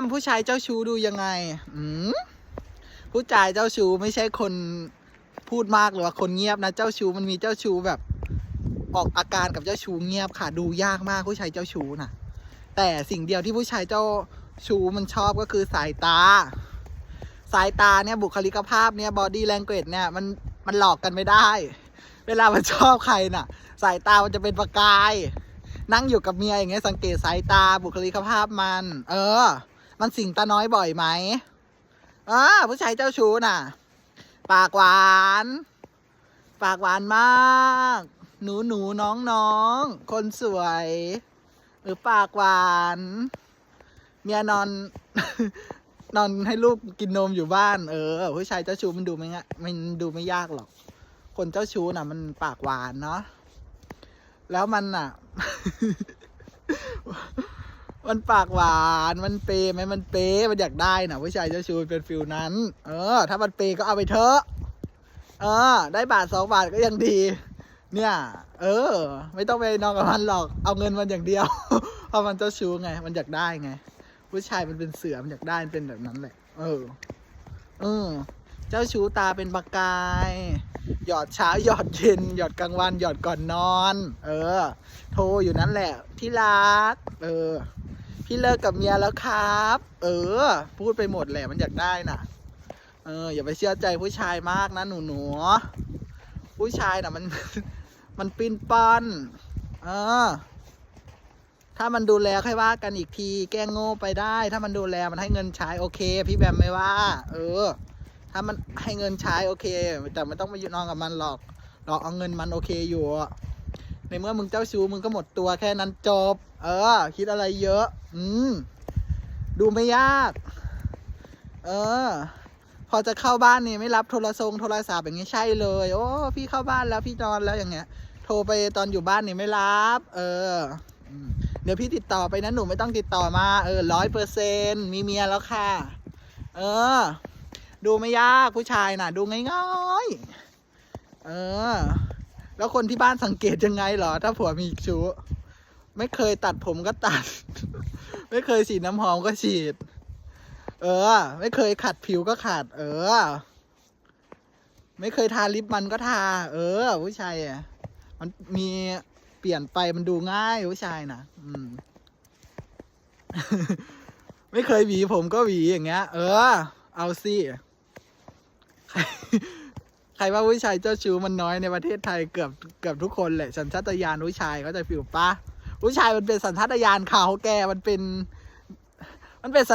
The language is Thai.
มผู้ชายเจ้าชู้ดูยังไง อืมผู้ชายเจ้าชู้ไม่ใช่คนพูดมากหรือว่าคนเงียบนะ เจ้าชู้มันมีเจ้าชู้แบบออกอาการกับเจ้าชู้เงียบค่ะ ดูยากมากผู้ชายเจ้าชู้น่ะแต่สิ่งเดียวที่ผู้ชายเจ้าชู้มันชอบก็คือสายตา สายตาเนี่ยบุคลิกภาพเนี่ยบอดี้แลงเก e เนี่ยมันมันหลอกกันไม่ได้ เวลามันชอบใครน่ะ สายตามันจะเป็นประกาย นั่งอยู่กับเมียอย่างเงี้ยสังเกตสายตาบุคลิกภาพมัน เออ มันสิงตาน้อยบ่อยไหมอ่าผู้ชายเจ้าชู้น่ะ ปากหวาน ปากหวานมาก หนูหนูน้องน้องคนสวย หรือปากหวาน เมียนอน นอนให้ลูกกินนมอยู่บ้าน เออ ผู้ชายเจ้าชู้มันดูไม่ง่ายมันดูไม่ยากหรอก คนเจ้าชู้น่ะ มันปากหวานเนาะแล้วมันอะ มันปากหวานมันเปย์ไหมมันเปย์มันอยากได้น่ะผู้ชายเจ้าชู้เป็นฟิลนั้น เออ ถ้ามันเปย์ก็เอาไปเถอะเออ ได้บาทสองบาทก็ยังดี เนี่ย เออ ไม่ต้องไปนอนกับมันหรอกเอาเงินมันอย่างเดียวเพราะมันเจ้าชู้ไง มันอยากได้ไง ผู้ชายมันเป็นเสือมันอยากได้มันเป็นแบบนั้นแหละ เออ เออ เจ้าชู้ตาเป็นประกาย หยอดเช้าหยอดเย็นหยอดกลางวันหยอดก่อนนอน เออ โทรอยู่นั่นแหละที่รักเออ พี่เลิกกับเมียแล้วครับ เออ พูดไปหมดแหละมันอยากได้น่ะ เออ อย่าไปเชื่อใจผู้ชายมากนะหนูหนูผู้ชายน่ะมันมันปิ้นปอนเออ ถ้ามันดูแลค่อยว่ากันอีกที แกล้งโง่ไปได้ ถ้ามันดูแลมันให้เงินใช้โอเค พี่แบมไม่ว่า เออ ถ้ามันให้เงินใช้โอเค แต่ไม่ต้องไปนอนกับมันหรอกหรอกเอาเงินมันโอเคอยู่ในเมื่อมึงเจ้าชู้มึงก็หมดตัวแค่นั้นจบ เออ คิดอะไรเยอะ อืม ดูไม่ยาก เออ พอจะเข้าบ้านนี่ไม่รับโทรศัพท์โทรศัพท์อย่างงี้ใช่เลย โอ้พี่เข้าบ้านแล้วพี่นอนแล้วอย่างเงี้ย โทรไปตอนอยู่บ้านนี่ไม่รับ เออ เดี๋ยวพี่ติดต่อไปนะหนูไม่ต้องติดต่อมา เออร้อยเปอร์เซนมีเมียแล้วค่ะ เออ ดูไม่ยากผู้ชายน่ะ ดูง่ายๆ เออ แล้วคนที่บ้านสังเกตยังไงเหรอ ถ้าผัวมีชู้ ไม่เคยตัดผมก็ตัด ไม่เคยฉีดน้ำหอมก็ฉีด เออ ไม่เคยขัดผิวก็ขัด เออ ไม่เคยทาลิปมันก็ทา เออ ผู้ชายอะมันมีเปลี่ยนไปมันดูง่ายผู้ชายนะอืม ไม่เคยหวีผมก็หวีอย่างเงี้ย เออ เอาสิใครใครว่าผู้ชายเจ้าชู้มันน้อยในประเทศไทยเกือบเกือบทุกคนแหละสัญชาตญาณผู้ชายเขาใจะฟิลปะ ผู้ชายมันเป็นสัญชาตญาณเขาแกมันเป็น มันเป็นสัญ